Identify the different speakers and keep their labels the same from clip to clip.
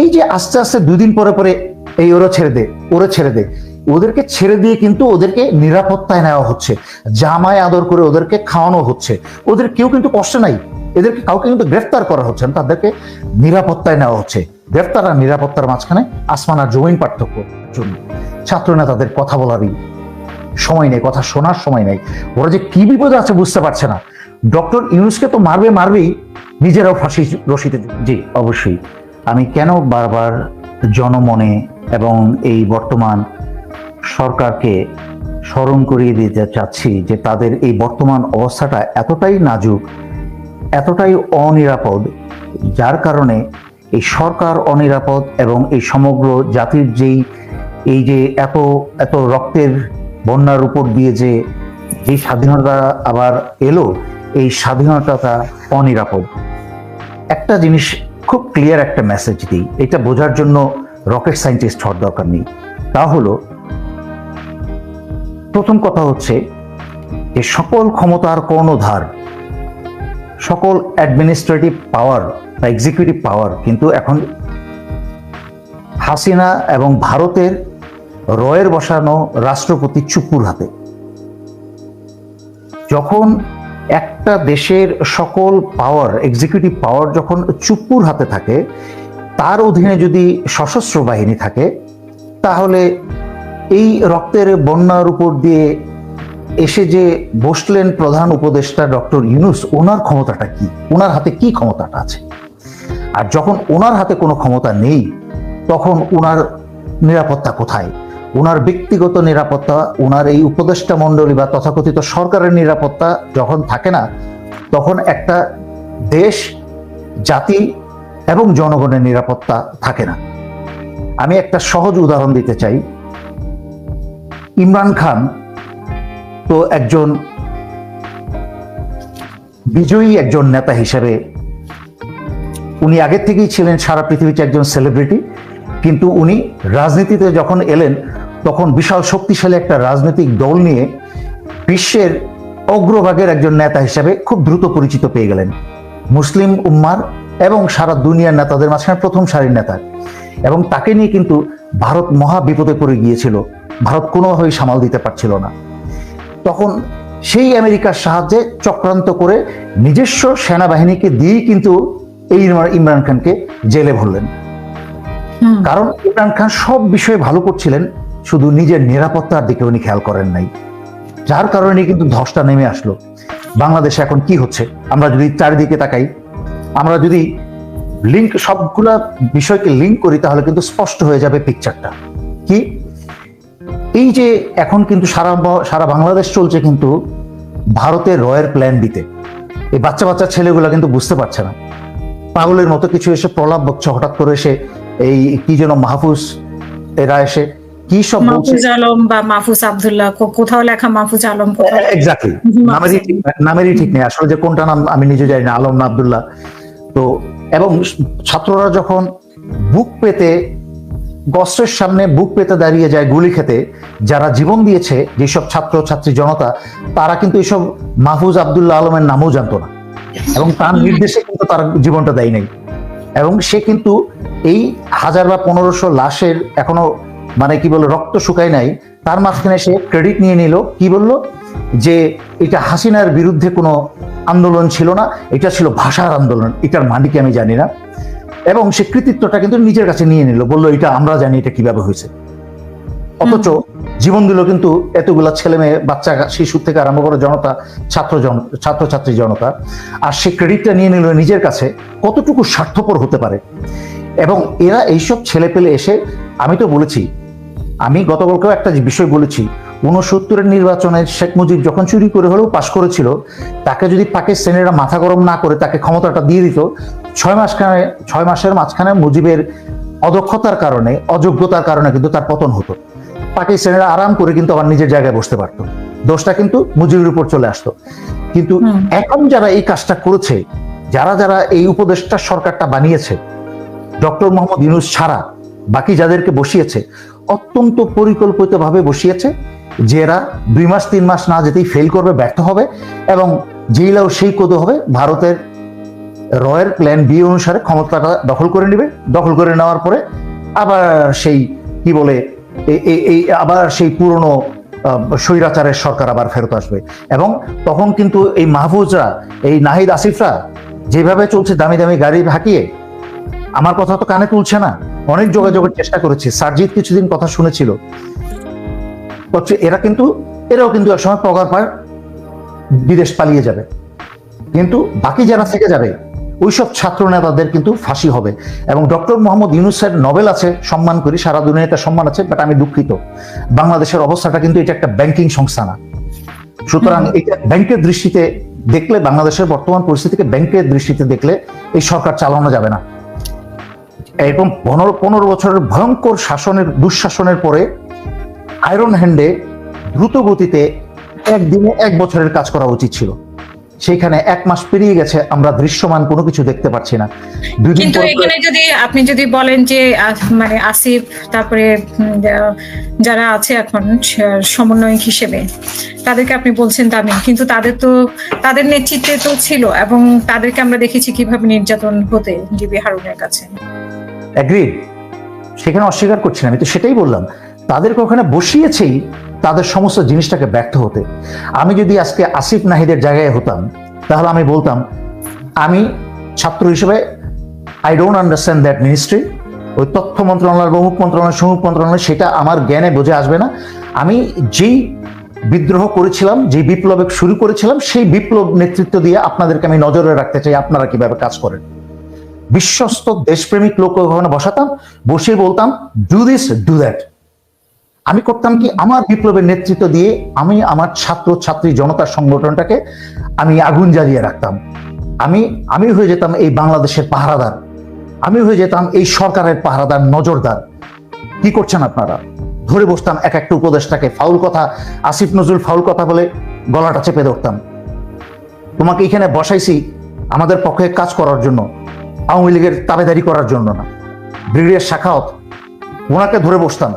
Speaker 1: এই যে আস্তে আস্তে দুদিন পরে পরে এই ওরা ছেড়ে দে, ওরা ছেড়ে দে, ওদেরকে ছেড়ে দিয়ে কিন্তু ওদেরকে নিরাপত্তায় নেওয়া হচ্ছে, জামায় আদর করে ওদেরকে খাওয়ানো হচ্ছে, ওদের কেউ কিন্তু কষ্ট নাই, এদেরকে কাউকে কিন্তু গ্রেফতার করা হচ্ছে না, তাদেরকে নিরাপত্তায় নেওয়া হচ্ছে গ্রেফতার আর নিরাপত্তার মাঝখানে আসমান আর জমিন পার্থক্য জন্য। ছাত্র নেতাদের কথা বলারই সময় নেই, কথা শোনার সময় নেই, ওরা যে কি বিপদে আছে বুঝতে পারছে না। ডক্টর ইউনুসকে তো মারবে মারবেই, নিজেরাও ফাঁসি রশিতে, জি, অবশ্যই। আমি কেন বারবার জনমনে এবং এই বর্তমান সরকারকে স্মরণ করিয়ে দিতে চাচ্ছি যে তাদের এই বর্তমান অবস্থাটা এতটাই নাজুক, এতটাই অনিরাপদ, যার কারণে এই সরকার অনিরাপদ এবং এই সমগ্র জাতির যেই, এই যে এত এত রক্তের বন্যার উপর দিয়ে যে যে স্বাধীনতা আবার এলো, এই স্বাধীনতাটা অনিরাপদ। একটা জিনিস খুব ক্লিয়ার একটা মেসেজ দিই। এটা বোঝার জন্য রকেট সায়েন্টিস্ট হওয়ার দরকার নেই। তা হলো, প্রথম কথা হচ্ছে যে সকল ক্ষমতার কর্ণধার, সকল অ্যাডমিনিস্ট্রেটিভ পাওয়ার বা এক্সিকিউটিভ পাওয়ার কিন্তু এখন হাসিনা এবং ভারতের রয়ের বসানো রাষ্ট্রপতি চুপুর হাতে। যখন একটা দেশের সকল পাওয়ার এক্সিকিউটিভ পাওয়ার যখন চুপ্পুর হাতে থাকে, তার অধীনে যদি সশস্ত্র বাহিনী থাকে, তাহলে এই রক্তের বন্যার উপর দিয়ে এসে যে বসলেন প্রধান উপদেষ্টা ডক্টর ইউনুস, ওনার ক্ষমতাটা কি? ওনার হাতে কি ক্ষমতাটা আছে? আর যখন ওনার হাতে কোনো ক্ষমতা নেই, তখন ওনার নিরাপত্তা কোথায়? ওনার ব্যক্তিগত নিরাপত্তা ওনার এই উপদেষ্টা মণ্ডলী বা তথাকথিত সরকারের নিরাপত্তা যখন থাকে না, তখন একটা দেশ, জাতি এবং জনগণের নিরাপত্তা থাকে না। আমি একটা সহজ উদাহরণ দিতে চাই। ইমরান খান তো একজন বিজয়ী একজন নেতা হিসেবে, উনি আগের থেকেই ছিলেন সারা পৃথিবীতে একজন সেলিব্রিটি, কিন্তু উনি রাজনীতিতে যখন এলেন তখন বিশাল শক্তিশালী একটা রাজনৈতিক দল নিয়ে বিশ্বের অগ্রভাগের একজন নেতা হিসেবে খুব দ্রুত পরিচিত পেয়ে গেলেন। মুসলিম উম্মার এবং সারা দুনিয়ার নেতাদের মাঝখানে প্রথম সারির নেতা। এবং তাকে নিয়ে কিন্তু ভারত মহা বিপদে পড়ে গিয়েছিল। ভারত কোনোভাবেই সামাল দিতে পারছিল না। তখন সেই আমেরিকার সাহায্যে চক্রান্ত করে নিজস্ব সেনাবাহিনীকে দিয়েই কিন্তু এই ইমরান- ইমরান খানকে জেলে ভরলেন। কারণ ইমরান খান সব বিষয়ে ভালো করছিলেন। শুধু নিজের নিরাপত্তার দিকে উনি খেয়াল করেন নাই। যার কারণে কিন্তু ধসটা নেমে আসলো। বাংলাদেশে এখন কি হচ্ছে? আমরা যদি চারিদিকে তাকাই, আমরা যদি লিঙ্ক সবগুলা বিষয়কে লিঙ্ক করি, তাহলে কিন্তু স্পষ্ট হয়ে যাবে পিকচারটা কি? এই যে এখন কিন্তু সারা সারা বাংলাদেশ চলছে কিন্তু ভারতের রয়ের প্ল্যান দিতে এই বাচ্চা বাচ্চা ছেলেগুলো কিন্তু বুঝতে পারছে না। পাগলের মতো কিছু এসে প্রলাপ বকছে, হঠাৎ করে এসে এই কি যেন মাহফুজ এরা এসে কি সব
Speaker 2: মাহফুজ আলম বা মাহফুজ আব্দুল্লাহ কোথাও লেখা মাহফুজ আলম
Speaker 1: এক্স্যাক্টলি নামেরই নামেরই ঠিক নেই। আসলে যে কোনটা নাম আমি নিজে জানি না আলম না আব্দুল্লাহ। তো এবং ছাত্ররা যখন বুক পেতে গস্ত্রের সামনে বুক পেতে দাঁড়িয়ে যায় গুলি খেতে যারা জীবন দিয়েছে যেসব ছাত্র ছাত্রী জনতা তারা কিন্তু এইসব মাহফুজ আব্দুল্লাহ আলমের নামও জানতো না। এবং তার নির্দেশে কিন্তু তার জীবনটা দেয় নাই। এবং সে কিন্তু এই হাজার বা পনেরোশো লাশের এখনও মানে কি বলে রক্ত শুকায় নাই। তার মাঝখানে সে ক্রেডিট নিয়ে নিল। কি বলল? যে এটা হাসিনার বিরুদ্ধে কোনো আন্দোলন ছিল না এটা ছিল ভাষার আন্দোলন এটার মালিক আমি জানি না। এবং সে কৃতিত্বটা কিন্তু নিজের কাছে নিয়ে নিল বলল এটা আমরা জানি এটা কীভাবে হয়েছে। অথচ জীবন দিল কিন্তু এতগুলা ছেলে মেয়ে বাচ্চা শিশু থেকে আরম্ভ করে জনতা ছাত্র জন ছাত্রছাত্রী জনতা আর সে ক্রেডিটটা নিয়ে নিল নিজের কাছে কতটুকু স্বার্থপর হতে পারে? এবং এরা এইসব ছেলে পেলে এসে আমি তো বলেছি আমি গতকালকেও একটা বিষয় বলেছি উনসত্তরের নির্বাচনে শেখ মুজিব যখন চুরি করে হলেও পাশ করেছিল তাকে যদি পাকিস্তানিরা মাথা গরম না করে তাকে ক্ষমতাটা দিয়ে দিত ছয় মাসখানে ছয় মাসের মাঝখানে মুজিবের অদক্ষতার কারণে অযোগ্যতার কারণে কিন্তু তার পতন হতো। পাকিস্তানিরা আরাম করে কিন্তু আবার নিজের জায়গায় বসতে পারতো। দোষটা কিন্তু মুজিবের উপর চলে আসতো। কিন্তু এখন যারা এই কাজটা করেছে যারা যারা এই উপদেষ্টা সরকারটা বানিয়েছে ডক্টর মোহাম্মদ ইউনুস ছাড়া বাকি যাদেরকে বসিয়েছে, অত্যন্ত পরিকল্পিতভাবে বসিয়েছে যে এরা দুই মাস, তিন মাস না যেতেই ফেল করবে, ব্যর্থ হবে এবং যেইলাও সেই কোদো হবে, ভারতের রয়ের প্ল্যান বি অনুসারে ক্ষমতাটা দখল করে নেবে। দখল করে নেওয়ার পরে আবার সেই, কি বলে এই- আবার সেই পুরনো স্বৈরাচারের সরকার আবার ফেরত আসবে। এবং তখন কিন্তু এই মাহফুজরা, এই নাহিদ আসিফরা যেভাবে চলছে দামি দামি গাড়ি হাঁকিয়ে, আমার কথা তো কানে তুলছে না। অনেক যোগাযোগের চেষ্টা করেছি। সার্জিৎ কিছুদিন কথা শুনেছিল। এরা কিন্তু এরাও কিন্তু এক সময় পগার পার বিদেশ পালিয়ে যাবে। কিন্তু বাকি যারা থেকে যাবে ওইসব ছাত্র নেতাদের কিন্তু ফাঁসি হবে। এবং ডক্টর মোহাম্মদ ইউনুসের নোবেল আছে সম্মান করি সারা দুনিয়াতে সম্মান আছে বাট আমি দুঃখিত। বাংলাদেশের অবস্থাটা কিন্তু এটা একটা ব্যাংকিং সংস্থা না সুতরাং এটা ব্যাংকের দৃষ্টিতে দেখলে বাংলাদেশের বর্তমান পরিস্থিতিকে ব্যাংকের দৃষ্টিতে দেখলে এই সরকার চালানো যাবে না। এরকম পনেরো পনেরো বছরের ভয়ঙ্কর শাসনের দুঃশাসনের পরে আয়রন হ্যান্ডে দ্রুত গতিতে একদিনে এক বছরের কাজ করা উচিত ছিল। সেইখানে এক মাস পেরিয়ে গেছে আমরা দৃশ্যমান কোনো কিছু দেখতে পাচ্ছি না।
Speaker 2: কিন্তু এখানে যদি আপনি যদি বলেন যে মানে আসিফ তারপরে যারা আছে এখন সমন্বয়ক হিসেবে তাদেরকে আপনি বলছেন দামি কিন্তু তাদের তো তাদের নেতৃত্বে তো ছিল এবং তাদেরকে আমরা দেখেছি কীভাবে নির্যাতন হতে জিবি হারুনের কাছে।
Speaker 1: অ্যাগ্রিড সেখানে অস্বীকার করছি না, আমি তো সেটাই বললাম। তাদেরকে ওখানে বসিয়েছেই তাদের সমস্ত জিনিসটাকে ব্যর্থ হতে। আমি যদি আজকে আসিফ নাহিদের জায়গায় হতাম, তাহলে আমি বলতাম, আমি ছাত্র হিসেবে I don't understand that ministry ওই তথ্য মন্ত্রণালয় বহু মন্ত্রণালয়, সমুখ মন্ত্রণালয়, সেটা আমার জ্ঞানে বোঝে আসবে না। আমি যেই বিদ্রোহ করেছিলাম যে বিপ্লবে শুরু করেছিলাম, সেই বিপ্লব নেতৃত্ব দিয়ে আপনাদেরকে আমি নজরে রাখতে চাই, আপনারা কীভাবে কাজ করেন। বিশ্বস্ত দেশপ্রেমিক লোক ওখানে বসাতাম বসে বলতাম ডু দিস ডু দ্যাট আমি করতাম কি? আমার বিপ্লবের নেতৃত্ব দিয়ে আমি আমার ছাত্র, ছাত্রী জনতার সংগঠনটাকে আমি আগুন জ্বালিয়ে রাখতাম। আমি আমি হয়ে যেতাম এই বাংলাদেশের পাহারাদার। আমি হয়ে যেতাম এই সরকারের পাহারাদার, নজরদার। কি করছেন আপনারা? ধরে বসতাম এক একটা উপদেশটাকে ফাউল কথা, আসিফ নজরুল ফাউল কথা বলে গলাটা চেপে ধরতাম। তোমাকে এখানে বসাইছি আমাদের পক্ষে কাজ করার জন্য। আওয়ামী লীগের তাবেদারি করার জন্য না। ব্রিগেডিয়ার শাখাওত ওনাকে ধরে বসতাম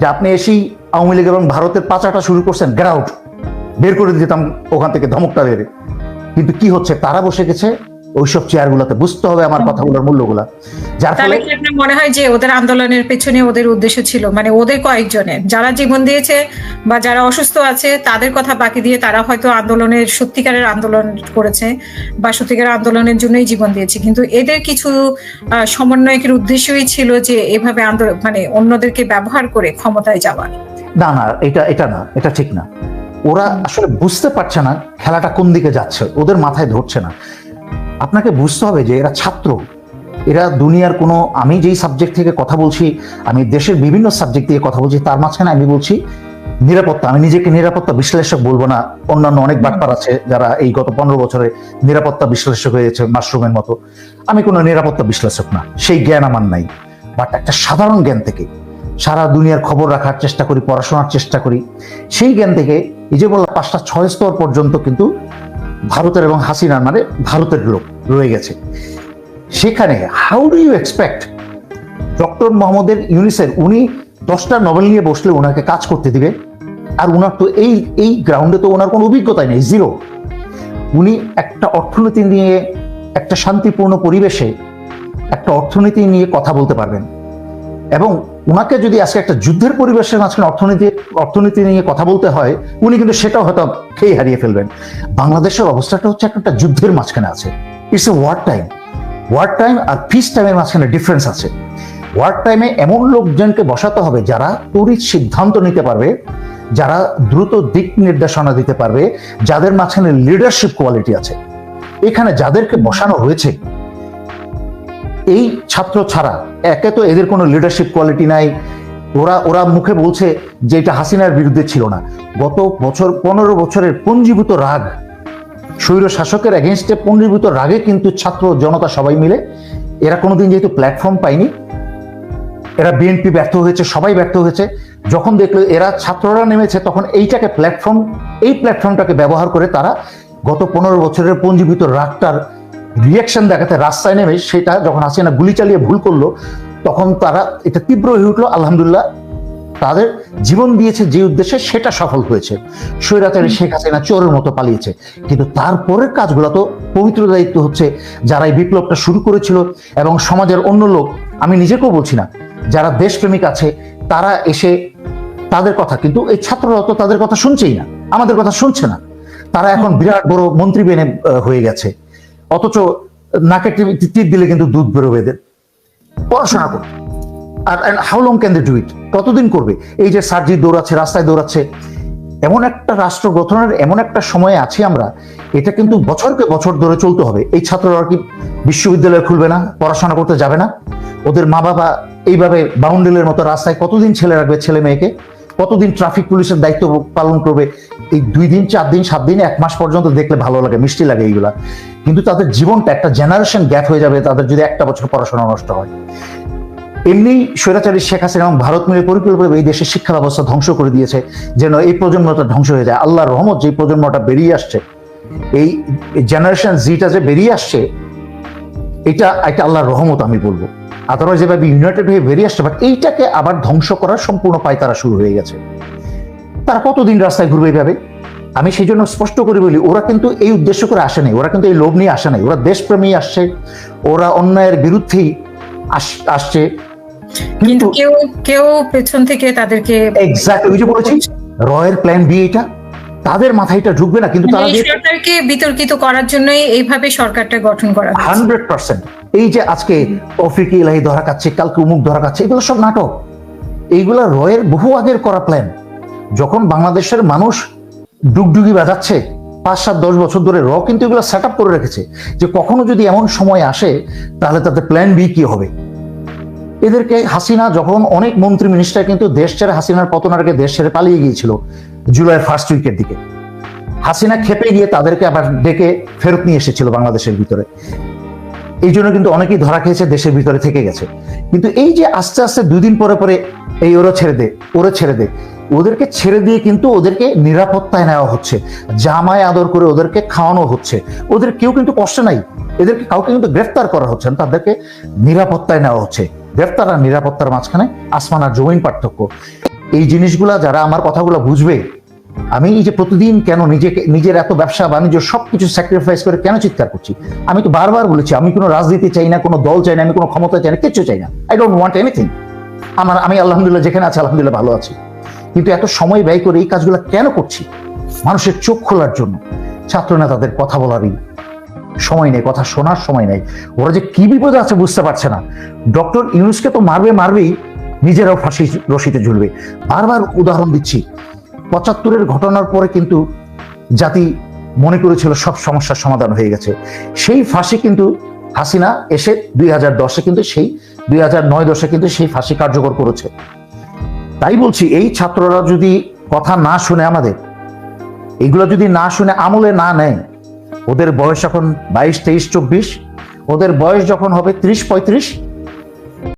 Speaker 1: যে আপনি এসেই আওয়ামী লীগ এবং ভারতের পাচাটা শুরু করছেন গ্রাউট বের করে দিতাম ওখান থেকে ধমকটা বেড়ে কিন্তু কি হচ্ছে? তারা বসে গেছে ওইসব চেয়ারগুলোতে বুঝতে হবে আমার কথাগুলোর মূল্যগুলা। যার ফলে
Speaker 2: মনে হয় যে ওদের আন্দোলনের পেছনে ওদের উদ্দেশ্য ছিল? মানে ওদের কয়েকজনের। যারা জীবন দিয়েছে বা যারা অসুস্থ আছে তাদের কথা বাকি দিয়ে তারা হয়তো আন্দোলনের সত্যিকারের আন্দোলন করেছে বা সত্যিকারের আন্দোলনের জন্যই জীবন দিয়েছে। কিন্তু এদের কিছু সমন্বয়কের উদ্দেশ্যই ছিল যে এভাবে আন্দোলন মানে অন্যদেরকে ব্যবহার করে ক্ষমতায় যাওয়ার
Speaker 1: না না এটা এটা না এটা ঠিক না। ওরা আসলে বুঝতে পারছে না খেলাটা কোন দিকে যাচ্ছে। ওদের মাথায় ধরছে না। আপনাকে বুঝতে হবে যে এরা ছাত্র। এরা দুনিয়ার কোনো, আমি যেই সাবজেক্ট থেকে কথা বলছি, আমি দেশের বিভিন্ন সাবজেক্ট দিয়ে কথা বলছি, তার মাঝখানে আমি বলছি নিরাপত্তা। আমি নিজেকে নিরাপত্তা বিশ্লেষক বলব না। অন্যান্য অনেক বাটপার আছে যারা এই গত পনেরো বছরে নিরাপত্তা বিশ্লেষক হয়েছে মাশরুমের মতো। আমি কোনো নিরাপত্তা বিশ্লেষক না। সেই জ্ঞান আমার নাই। বাট একটা সাধারণ জ্ঞান থেকে সারা দুনিয়ার খবর রাখার চেষ্টা করি, পড়াশোনার চেষ্টা করি। সেই জ্ঞান থেকে এই যে বললাম, পাঁচটা ছয় স্তর পর্যন্ত কিন্তু ভারতের এবং হাসিনার মানে ভারতের লোক রয়ে গেছে। সেখানে how do you expect doctor মোহাম্মদের ইউনিসের উনি দশটা নোবেল নিয়ে বসলে ওনাকে কাজ করতে দিবে? আর ওনার তো এই এই গ্রাউন্ডে তো ওনার কোনো অভিজ্ঞতাই নেই জিরো উনি একটা অর্থনীতি নিয়ে, একটা শান্তিপূর্ণ পরিবেশে একটা অর্থনীতি নিয়ে কথা বলতে পারবেন। এবং ওনাকে যদি আজকে একটা যুদ্ধের পরিবেশের মাঝখানে অর্থনীতি অর্থনীতি নিয়ে কথা বলতে হয়, উনি কিন্তু সেটাও হয়তো খেয়ে হারিয়ে ফেলবেন। বাংলাদেশের অবস্থাটা হচ্ছে একটা যুদ্ধের মাঝখানে আছে। It's a war time war time R peace টাইমের মাঝখানে ডিফারেন্স আছে। ওয়ার টাইমে এমন লোকজনকে বসাতে হবে যারা তড়িৎ সিদ্ধান্ত নিতে পারবে, যারা দ্রুত দিক নির্দেশনা দিতে পারবে, যাদের মাঝখানে লিডারশিপ কোয়ালিটি আছে। এখানে যাদেরকে বসানো হয়েছে এই ছাত্র ছাড়া একে তো এদের কোনো লিডারশিপ কোয়ালিটি নাই। ওরা ওরা মুখে বলছে যে এটা হাসিনার বিরুদ্ধে ছিল না। গত বছর, পনেরো বছরের পঞ্জীভূত রাগ, স্বৈর শাসকের এগেনস্টে পঞ্জীভূত রাগে কিন্তু ছাত্র জনতা সবাই মিলে, এরা কোনোদিন যেহেতু প্ল্যাটফর্ম পায়নি, এরা বিএনপি ব্যর্থ হয়েছে, সবাই ব্যর্থ হয়েছে, যখন দেখল এরা ছাত্ররা নেমেছে, তখন এইটাকে প্ল্যাটফর্ম এই প্ল্যাটফর্মটাকে ব্যবহার করে তারা গত পনেরো বছরের পঞ্জীভূত রাগটার রিয়াকশন দেখাতে রাস্তায় নেমে সেটা যখন হাসিনা গুলি চালিয়ে ভুল করল তখন তারা এটা তীব্র হয়ে উঠল আলহামদুলিল্লাহ তাদের জীবন দিয়েছে যে উদ্দেশ্যে সেটা সফল হয়েছে। স্বৈরাচারী শেখ হাসিনা চোরের মতো পালিয়েছে। কিন্তু তারপরের কাজগুলো তো পবিত্র দায়িত্ব হচ্ছে যারা এই বিপ্লবটা শুরু করেছিল এবং সমাজের অন্য লোক আমি নিজেকেও বলছি না যারা দেশপ্রেমিক আছে তারা এসে তাদের কথা কিন্তু এই ছাত্ররা তো তাদের কথা শুনছেই না আমাদের কথা শুনছে না। তারা এখন বিরাট বড় মন্ত্রী বেনে হয়ে গেছে। অথচ নাকে তীর দিলে কিন্তু দুধ বেরোবে এদের। পড়াশোনা করবে আর how long can they do it কতদিন করবে? এই যে সার্জি দৌড়াচ্ছে, রাস্তায় দৌড়াচ্ছে, এমন একটা রাষ্ট্র গঠনের এমন একটা সময়ে আছি আমরা, এটা কিন্তু বছরকে বছর ধরে চলতে হবে। এই ছাত্ররা কি বিশ্ববিদ্যালয় খুলবে না, পড়াশোনা করতে যাবে না? ওদের মা বাবা এইভাবে বাউন্ডেলের মতো রাস্তায় কতদিন ছেলে রাখবে ছেলে মেয়েকে? কতদিন ট্রাফিক পুলিশের দায়িত্ব পালন করবে? এই দুই দিন, চার দিন, সাত দিন, এক মাস পর্যন্ত দেখলে ভালো লাগে, মিষ্টি লাগে এইগুলা। কিন্তু তাদের জীবনটা একটা জেনারেশন গ্যাপ হয়ে যাবে, তাদের যদি একটা বছর পড়াশোনা নষ্ট হয়। এমনি স্বৈরাচারী শেখ হাসিনা এবং ভারত মিলে পরিকল্পনা এই দেশের শিক্ষা ব্যবস্থা ধ্বংস করে দিয়েছে, যেন এই প্রজন্মটা ধ্বংস হয়ে যায়। আল্লাহর রহমত যে প্রজন্মটা বেরিয়ে আসছে, এই জেনারেশন জিটা যে বেরিয়ে আসছে, এটা একটা আল্লাহর রহমত আমি বলব। আদারওয়াইজ যেভাবে ইউনাইটেড হয়ে বেরিয়ে আসছে বাট এইটাকে আবার ধ্বংস করার সম্পূর্ণ পায় তারা শুরু হয়ে গেছে। তারা কতদিন রাস্তায় ঘুরবে এইভাবে আমি সেই জন্য স্পষ্ট করে বলি ওরা কিন্তু এই উদ্দেশ্য করে আসে নাই ওরা কিন্তু এই লোভ নিয়ে আসে নাই। ওরা দেশপ্রেমী আসছে ওরা অন্যায়ের বিরুদ্ধেই আস- আসছে।
Speaker 2: কিন্তু কেউ কেউ পেছন থেকে তাদেরকে
Speaker 1: এক্স্যাক্টলি ওই যে বলেছি রয়ের প্ল্যান বি এটা তাদের মাথায় এটা ঢুকবে না কিন্তু তারা
Speaker 2: মানে সরকারকে বিতর্কিত করার জন্যই এইভাবে সরকারটা গঠন করা
Speaker 1: হান্ড্রেড পার্সেন্ট। এই যে আজকে তৌফিক ইলাহি ধরা খাচ্ছে কালকে উমুক ধরা খাচ্ছে এগুলো সব নাটক। এইগুলা রয়ের বহু আগের করা প্ল্যান যখন বাংলাদেশের মানুষ ডুগডুগি বাজাচ্ছে পাঁচ সাত দশ বছর ধরে র কিন্তু এগুলো সেট আপ করে রেখেছে যে কখনো যদি এমন সময় আসে তাহলে তাদের প্ল্যান বি কি হবে? এদেরকে হাসিনা যখন অনেক মন্ত্রী মিনিস্টার কিন্তু দেশ ছেড়ে হাসিনার পতনের আগে দেশ ছেড়ে পালিয়ে গিয়েছিল জুলাই ফার্স্ট উইকের দিকে। হাসিনা খেপে গিয়ে তাদেরকে আবার ডেকে ফেরত নিয়ে এসেছিল বাংলাদেশের ভিতরে। এই জন্য কিন্তু অনেকেই ধরা খেয়েছে দেশের ভিতরে থেকে গেছে। কিন্তু এই যে আস্তে আস্তে দুদিন পরে পরে এই ওরা ছেড়ে দে, ওরা ছেড়ে দে, ওদেরকে ছেড়ে দিয়ে কিন্তু ওদেরকে নিরাপত্তায় নেওয়া হচ্ছে জামায় আদর করে ওদেরকে খাওয়ানো হচ্ছে। ওদের কেউ কিন্তু কষ্ট নাই, এদেরকে কাউকে কিন্তু গ্রেফতার করা হচ্ছে না, তাদেরকে নিরাপত্তায় নেওয়া হচ্ছে। গ্রেফতার আর নিরাপত্তার মাঝখানে আসমান আর জমিন পার্থক্য। এই জিনিসগুলা যারা আমার কথাগুলো বুঝবে আমি এই যে প্রতিদিন কেন নিজেকে, নিজের এত ব্যবসা, বাণিজ্য, সবকিছু স্যাক্রিফাইস করে কেন চিৎকার করছি? আমি তো বারবার বলেছি, আমি কোনো রাজনীতি চাই না, কোনো দল চাই না, আমি কোনো ক্ষমতা চাই না, কিচ্ছু চাই না। আই ডোন্ট ওয়ান্ট এনিথিং আমার, আমি আলহামদুলিল্লাহ যেখানে আছি, আলহামদুলিল্লাহ ভালো আছি। কিন্তু এত সময় ব্যয় করে এই কাজগুলো কেন করছি? মানুষের চোখ খোলার জন্য। ছাত্র নেতাদের কথা বলারই সময় নেই, কথা শোনার সময় নেই। ওরা যে কি বিপদে আছে বুঝতে পারছে না। ডক্টর ইউনুসকে তো মারবে, মারবেই, নিজেরাও ফাঁসি রশিতে ঝুলবে। বারবার উদাহরণ দিচ্ছি পঁচাত্তরের ঘটনার পরে কিন্তু জাতি মনে করেছিল সব সমস্যার সমাধান হয়ে গেছে। সেই ফাঁসি কিন্তু হাসিনা এসে দুই হাজার দশে কিন্তু সেই, দুই হাজার নয় দশে কিন্তু সেই ফাঁসি কার্যকর করেছে। তাই বলছি, এই ছাত্ররা যদি কথা না শুনে আমাদের, এগুলো যদি না শুনে আমলে না নেয়, ওদের বয়স এখন বাইশ, তেইশ, চব্বিশ, ওদের বয়স যখন হবে ত্রিশ, পঁয়ত্রিশ